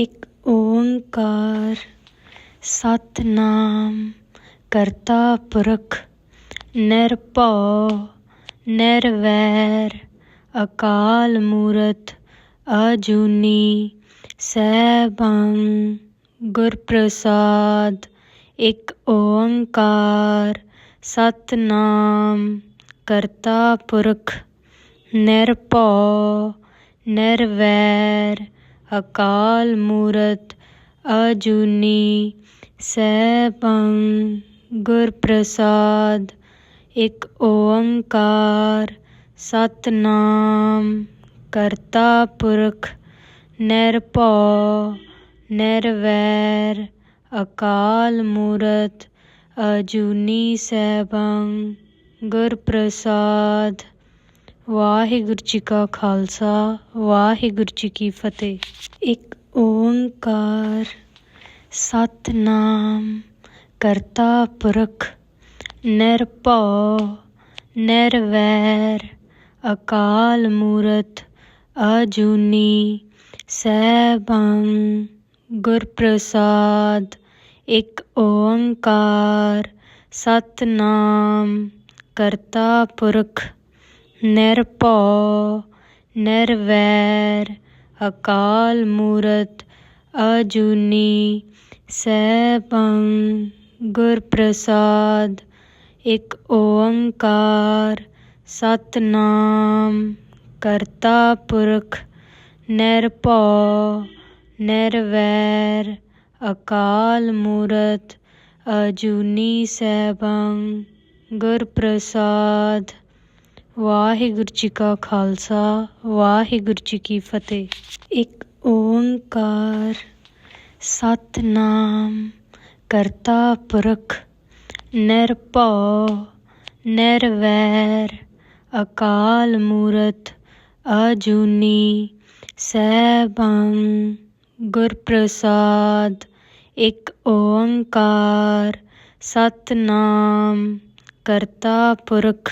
एक ओंकार सतनाम करता पुरख निरभौ निरवैर, अकाल मूरत, अजूनी सहबं गुरप्रसाद। एक ओंकार सतनाम करता पुरख निरभौ निरवैर अकाल मूरत अजूनी सैभंग गुरप्रसाद। एक ओंकार सतनाम करता पुरख नरपौ निरवैर। अकाल मूरत अजूनी सैभंग गुरप्रसाद। ਵਾਹਿਗੁਰੂ ਜੀ ਕਾ ਖਾਲਸਾ ਵਾਹਿਗੁਰੂ ਜੀ ਕੀ ਫਤਿਹ ਇੱਕ ਓੰਕਾਰ ਸਤਨਾਮ ਕਰਤਾ ਪੁਰਖ ਨਿਰਭਉ ਨਿਰਵੈਰ ਅਕਾਲ ਮੂਰਤ ਅਜੂਨੀ ਸੈਭੰ ਗੁਰ ਪ੍ਰਸਾਦ ਇੱਕ ਓੰਕਾਰ ਸਤਨਾਮ ਕਰਤਾ ਪੁਰਖ निरपौ, निर्वैर अकाल मूरत अजूनी सैभंग गुरप्रसाद, एक ओंकार, सतनाम करता पुरख निरपौ, निरवैर अकाल मूरत अजूनी सैभंग गुरप्रसाद ਵਾਹਿਗੁਰੂ ਜੀ ਕਾ ਖਾਲਸਾ ਵਾਹਿਗੁਰੂ ਜੀ ਕੀ ਫਤਿਹ ਇੱਕ ਓੰਕਾਰ ਸਤਨਾਮ ਕਰਤਾ ਪੁਰਖ ਨਿਰਭਉ ਨਿਰਵੈਰ ਅਕਾਲ ਮੂਰਤ ਅਜੂਨੀ ਸੈਭੰ ਗੁਰ ਪ੍ਰਸਾਦ ਇੱਕ ਓੰਕਾਰ ਸਤਨਾਮ ਕਰਤਾ ਪੁਰਖ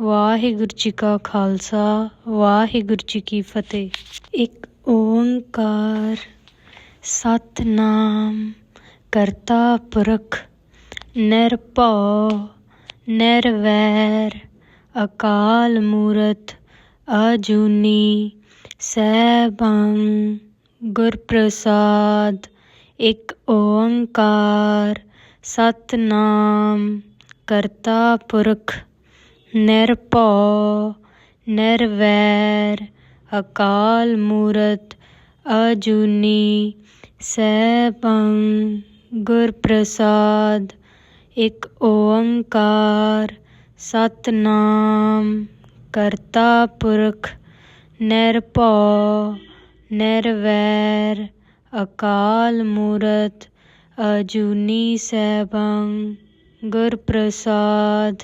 ਵਾਹਿਗੁਰੂ ਜੀ ਕਾ ਖਾਲਸਾ ਵਾਹਿਗੁਰੂ ਜੀ ਕੀ ਫਤਿਹ ਇੱਕ ਓੰਕਾਰ ਸਤਨਾਮ ਕਰਤਾ ਪੁਰਖ ਨਿਰਭਉ ਨਿਰਵੈਰ ਅਕਾਲ ਮੂਰਤ ਅਜੂਨੀ ਸੈਭੰ ਗੁਰ ਪ੍ਰਸਾਦ ਇੱਕ ਓੰਕਾਰ ਸਤਨਾਮ ਕਰਤਾ ਪੁਰਖ निरपौ, निर्वैर अकाल मूरत अजूनी सैभं गुरप्रसाद, एक ओंकार, सतनाम, करता पुरख, निरपौ, निर्वैर अकाल मूरत अजूनी सैभं गुरप्रसाद।